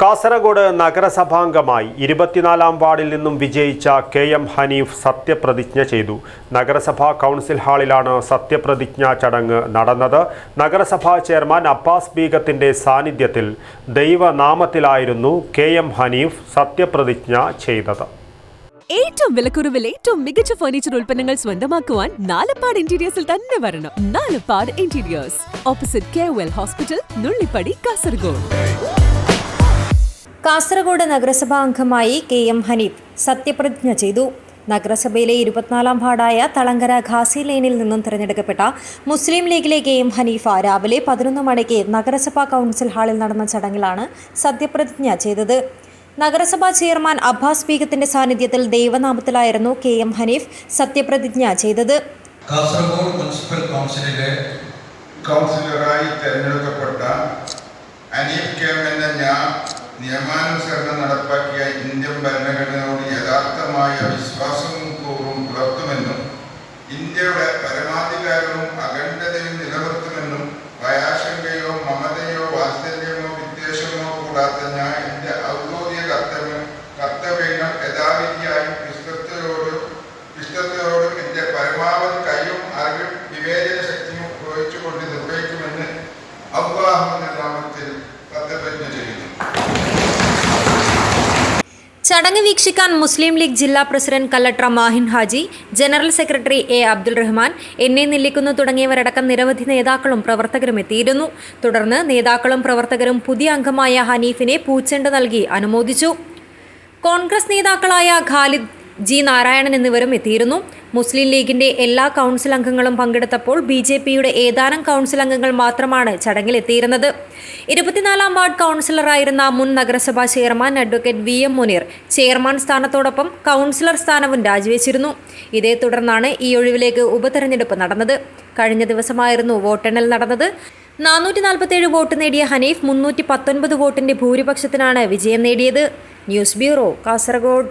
കാസർഗോഡ് നഗരസഭാംഗമായി ഇരുപത്തിനാലാം വാർഡിൽ നിന്നും വിജയിച്ച കെ എം ഹനീഫ് സത്യപ്രതിജ്ഞ ചെയ്തു. നഗരസഭാ കൗൺസിൽ ഹാളിലാണ് സത്യപ്രതിജ്ഞാ ചടങ്ങ് നടന്നത്. നഗരസഭാ ചെയർമാൻ അബ്ബാസ് ബീഗത്തിന്റെ സാന്നിധ്യത്തിൽ ദൈവനാമത്തിലായിരുന്നു കെ എം ഹനീഫ് സത്യപ്രതിജ്ഞ ചെയ്തത്. ഏറ്റവും വിലക്കുറവിൽ ഏറ്റവും മികച്ച ഫർണിച്ചർ ഉൽപ്പന്നങ്ങൾ സ്വന്തമാക്കുവാൻ നാലപ്പാട് ഇന്റീരിയേഴ്സിൽ തന്നെ വരണം. Nalapad interiors opposite K hospital Nullippady Kasaragod Kasaragod നഗരസഭാ അംഗമായി കെ എം ഹനീഫ് സത്യപ്രതിജ്ഞ ചെയ്തു. നഗരസഭയിലെ ഇരുപത്തിനാലാം വാർഡായ തളങ്കര ഖാസി ലൈനിൽ നിന്നും തിരഞ്ഞെടുക്കപ്പെട്ട മുസ്ലിം ലീഗിലെ കെ എം ഹനീഫ രാവിലെ പതിനൊന്ന് മണിക്ക് നഗരസഭാ കൗൺസിൽ ഹാളിൽ നടന്ന ചടങ്ങിലാണ് സത്യപ്രതിജ്ഞ ചെയ്തത്. നഗരസഭാ ചെയർമാൻ അബ്ബാസ് ബീഗത്തിന്റെ സാന്നിധ്യത്തിൽ ദൈവനാമത്തിലായിരുന്നു കെ എം ഹനീഫ് സത്യപ്രതിജ്ഞ ചെയ്തത്. കാസർഗോഡ് മുനിസിപ്പൽ കൗൺസിലിലെ കൗൺസിലറായി തെരഞ്ഞെടുക്കപ്പെട്ട അനീഫ് കെ എം എന്ന ഞാൻ നിയമാനുസരണം നടപ്പാക്കിയ ഇന്ത്യൻ ഭരണഘടനയോട് യഥാർത്ഥമായ വിശ്വാസവും കൂറും പുലർത്തുമെന്നും ഇന്ത്യയുടെ പരമാധികാരവും അഖണ്ഡതയും നിലനിർത്തുമെന്നും ഭയാശങ്കയോ മമതയോ വാത്സല്യമോ വിദ്വേഷമോ കൂടാത്ത ഞാൻ എന്റെ ഔദ്യോഗിക കർത്തവ്യം കർത്തവ്യങ്ങൾ യഥാവിധിയായും ചടങ്ങ് വീക്ഷിക്കാൻ മുസ്ലിം ലീഗ് ജില്ലാ president Kallatra Mahin Haji general secretary A Abdul Rahman എന്നെ നെല്ലിക്കുന്നു തുടങ്ങിയവരടക്കം നിരവധി നേതാക്കളും പ്രവർത്തകരും എത്തിയിരുന്നു. തുടർന്ന് നേതാക്കളും പ്രവർത്തകരും പുതിയ അംഗമായ ഹനീഫിനെ പൂച്ചെണ്ട് നൽകി അനുമോദിച്ചു. കോൺഗ്രസ് നേതാക്കളായ ഖാലിദ് ജി നാരായണൻ എന്നിവരും എത്തിയിരുന്നു. മുസ്ലിം ലീഗിന്റെ എല്ലാ കൗൺസിൽ അംഗങ്ങളും പങ്കെടുത്തപ്പോൾ ബി ജെ പിയുടെ ഏതാനും കൗൺസിൽ അംഗങ്ങൾ മാത്രമാണ് ചടങ്ങിൽ എത്തിയിരുന്നത് ഇരുപത്തിനാലാം വാർഡ് കൗൺസിലറായിരുന്ന മുൻ നഗരസഭാ chairman advocate V M Muneer chairman സ്ഥാനത്തോടൊപ്പം councillor സ്ഥാനവും രാജിവെച്ചിരുന്നു. ഇതേ തുടർന്നാണ് ഈ ഒഴിവിലേക്ക് ഉപതെരഞ്ഞെടുപ്പ് നടന്നത്. കഴിഞ്ഞ ദിവസമായിരുന്നു വോട്ടെണ്ണൽ നടന്നത്. നാനൂറ്റി നാൽപ്പത്തേഴ് വോട്ട് നേടിയ ഹനീഫ് മുന്നൂറ്റി പത്തൊൻപത് വോട്ടിന്റെ ഭൂരിപക്ഷത്തിനാണ് വിജയം നേടിയത്. News bureau Kasaragod.